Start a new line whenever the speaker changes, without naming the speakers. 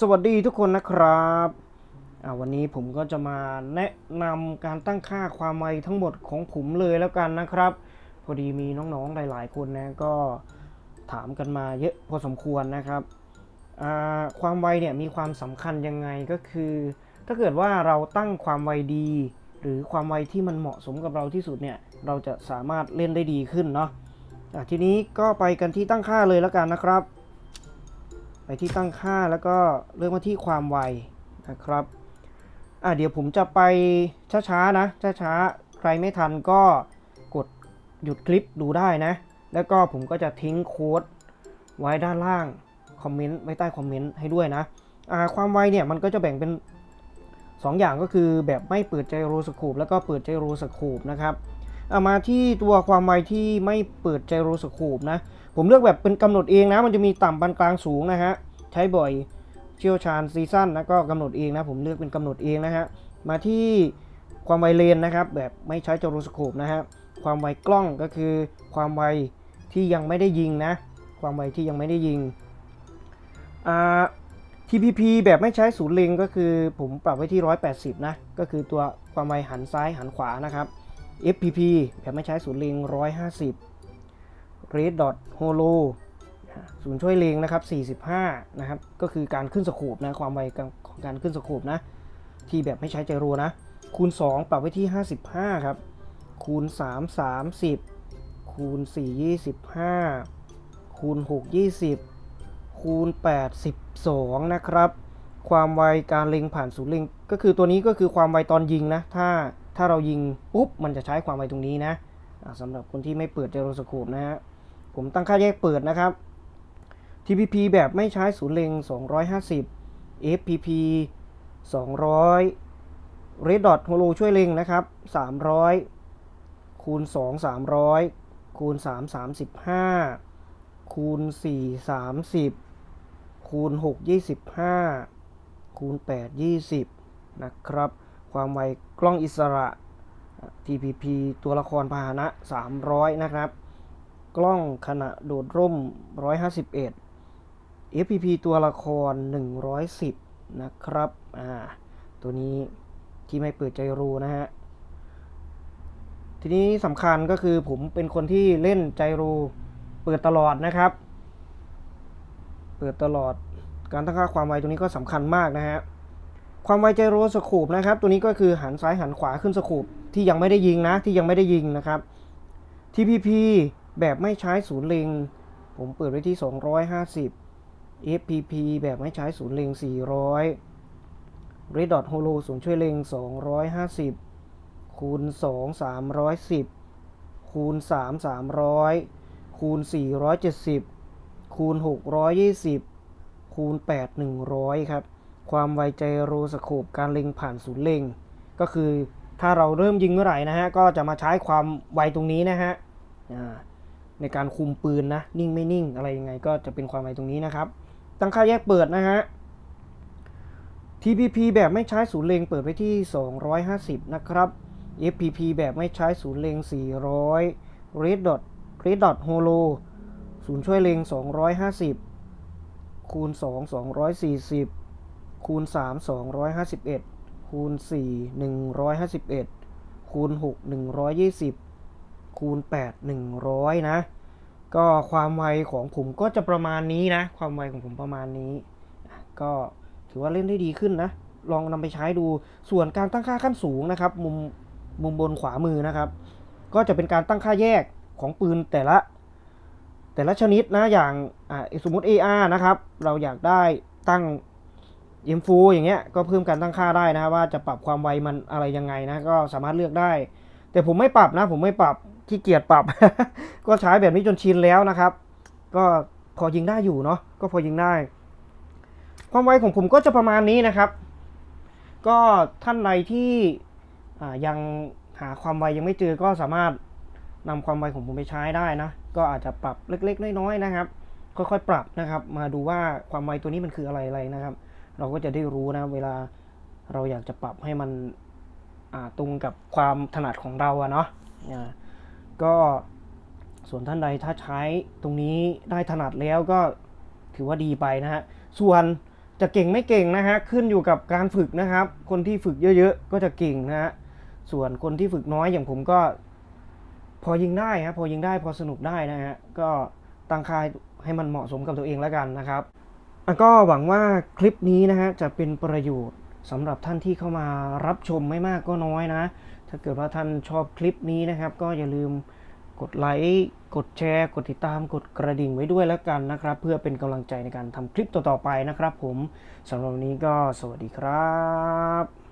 สวัสดีทุกคนนะครับวันนี้ผมก็จะมาแนะนำการตั้งค่าความไวทั้งหมดของผมเลยแล้วกันนะครับ พอดีมีน้องๆหลาย ๆ คนนะก็ถามกันมาเยอะพอสมควรนะครับ ความไวเนี่ยมีความสำคัญยังไงก็คือ ถ้าเกิดว่าเราตั้งความไวดี หรือความไวที่มันเหมาะสมกับเราที่สุดเนี่ยเราจะสามารถเล่นได้ดีขึ้นเนาะะทีนี้ก็ไปกันที่ตั้งค่าเลยแล้วกันนะครับ ไปที่ตั้งค่าแล้วก็เลือกมาที่ความไวนะครับอะเดี๋ยวผมจะไปช้าๆนะช้าๆใครไม่ทันก็กดหยุดคลิปดูได้นะ แล้วก็ผมก็จะทิ้งโค้ดไว้ด้านล่างคอมเมนต์ไว้ใต้คอมเมนต์ให้ด้วยนะอ่าความไวเนี่ยมันก็จะแบ่งเป็น 2 อย่างก็คือแบบไม่เปิดใจโรสโคปแล้วก็เปิดใจโรสโคปนะครับ เอามาที่ตัวความไวที่ไม่เปิดใจโรสโคปนะ ผมเลือกแบบเป็นกำหนดเองนะ มันจะมีต่ำปานกลางสูงนะฮะ ใช้บ่อยเชี่ยวชาญซีซั่นนะก็กำหนดเองนะ ผมเลือกเป็นกำหนดเองนะฮะ มาที่ความไวเลนนะครับ แบบไม่ใช้จอโรสโคปนะฮะ ความไวกล้องก็คือความไวที่ยังไม่ได้ยิงนะ ความไวที่ยังไม่ได้ยิงอ่า TPP แบบไม่ใช้ศูนย์เล็งก็คือผมปรับไว้ที่ 180 นะ ก็คือตัวความไวหันซ้ายหันขวานะครับ FPP แบบไม่ใช้ศูนย์เลง150 Red Dot Holo ศูนย์ช่วยเลงนะครับ 45 นะครับ ก็คือการขึ้นสโคปนะ ความไวของการขึ้นสโคปนะ ที่แบบไม่ใช้ไจโรนะ คูณ 2 ปรับไว้ที่ 55 ครับ คูณ 3 30 คูณ 4 25 คูณ 6 20 คูณ 8 12 นะครับ ความไวการเล็งผ่านศูนย์เล็ง ก็คือตัวนี้ก็คือความไวตอนยิงนะ ถ้า ถ้าเรายิงปุ๊บมันจะใช้ความไวตรงนี้นะสำหรับคนที่ไม่เปิดเจโรสโคปนะฮะผมตั้งค่าแยกเปิดนะครับ TPP แบบไม่ใช้ศูนย์เล็ง 250 FPP 200 Red Dot Holo ช่วยเล็งนะครับ 300 คูณ 2 300 คูณ 3 35 คูณ 4 30 คูณ 6 25 คูณ 8 20 นะครับ ความไวกล้องอิสระ TPP ตัวละครพาหนะ 300 นะครับ กล้องขณะโดดร่ม 151 FPP ตัวละคร 110 นะครับ อ่า ตัวนี้ที่ไม่เปิดใจรูนะฮะ ทีนี้สำคัญก็คือผมเป็นคนที่เล่นใจรูเปิดตลอดนะครับ เปิดตลอด การตั้งค่าความไวตัวนี้ก็สำคัญมากนะฮะ ความไวใจโรสโคปนะครับ ตัวนี้ก็คือหันซ้ายหันขวาขึ้นสโคปที่ยังไม่ได้ยิงนะ ที่ยังไม่ได้ยิงนะครับ TPP แบบไม่ใช้ศูนย์เล็ง ผมเปิดไว้ที่ 250 FPP แบบไม่ใช้ศูนย์เล็ง 400 Red Dot Holo ศูนย์ช่วยเล็ง 250 คูณ 2 310 คูณ 3 300 คูณ 470 คูณ 620 คูณ 8 100 ครับ ความไวใจโรสโคปการเล็งผ่านศูนย์เล็ง ก็คือถ้าเราเริ่มยิงเมื่อไหร่นะฮะ ก็จะมาใช้ความไวตรงนี้นะฮะในการคุมปืนนะ นิ่งไม่นิ่งอะไรยังไงก็จะเป็นความไวตรงนี้นะครับ ตั้งค่าแยกเปิดนะฮะ TPP แบบไม่ใช้ศูนย์เล็งเปิดไว้ที่ 250 นะครับ FPP แบบไม่ใช้ศูนย์เล็ง 400 Red Dot Red Dot Holo ศูนย์ช่วยเล็ง 250 คูณ 2 240 คูณ3 251คูณ4 151คูณ6 120คูณ8 100นะ ก็ความไวของผมก็จะประมาณนี้นะ ความไวของผมประมาณนี้ ก็ถือว่าเล่นได้ดีขึ้นนะ ลองนำไปใช้ดู ส่วนการตั้งค่าขั้นสูงนะครับ มุมมุมบนขวามือนะครับ ก็จะเป็นการตั้งค่าแยกของปืนแต่ละแต่ละชนิดนะ อย่างสมมติ AR นะครับ เราอยากได้ตั้ง M4 อย่างเงี้ยก็เพิ่มการตั้งค่าได้นะว่าจะปรับความไวมันอะไรยังไงนะก็สามารถเลือกได้ แต่ผมไม่ปรับนะ ผมไม่ปรับขี้เกียจปรับ ก็ใช้แบบนี้จนชินแล้วนะครับ ก็พอยิงได้อยู่เนาะก็พอยิงได้ ความไวของผมก็จะประมาณนี้นะครับ ก็ท่านใดที่ยังหาความไวยังไม่เจอก็สามารถนำความไวของผมไปใช้ได้นะ ก็อาจจะปรับเล็กๆ น้อยๆนะครับ ค่อยๆ ปรับนะครับ มาดูว่าความไวตัวนี้มันคืออะไรอะไรนะครับ เราก็จะได้รู้นะ เวลาเราอยากจะปรับให้มันตรงกับความถนัดของเราอะเนาะอ่าก็ส่วนท่านใดถ้าใช้ตรงนี้ได้ถนัดแล้วก็ถือว่าดีไปนะฮะ ส่วนจะเก่งไม่เก่งนะฮะ ขึ้นอยู่กับการฝึกนะครับ คนที่ฝึกเยอะๆ ก็จะเก่งนะฮะ ส่วนคนที่ฝึกน้อยอย่างผมก็ พอยิงได้ครับพอยิงได้พอสนุกได้นะฮะ ก็ตั้งค่าให้มันเหมาะสมกับตัวเองแล้วกันนะครับ ก็หวังว่าคลิปนี้นะฮะจะเป็นประโยชน์สำหรับท่านที่เข้ามารับชมไม่มากก็น้อยนะ ถ้าเกิดว่าท่านชอบคลิปนี้นะครับ ก็อย่าลืมกดไลค์กดแชร์ กดติดตามกดกระดิ่งไว้ด้วยแล้วกันนะครับ เพื่อเป็นกำลังใจในการทำคลิปต่อๆไปนะครับผมสำหรับวันนี้ก็สวัสดีครับ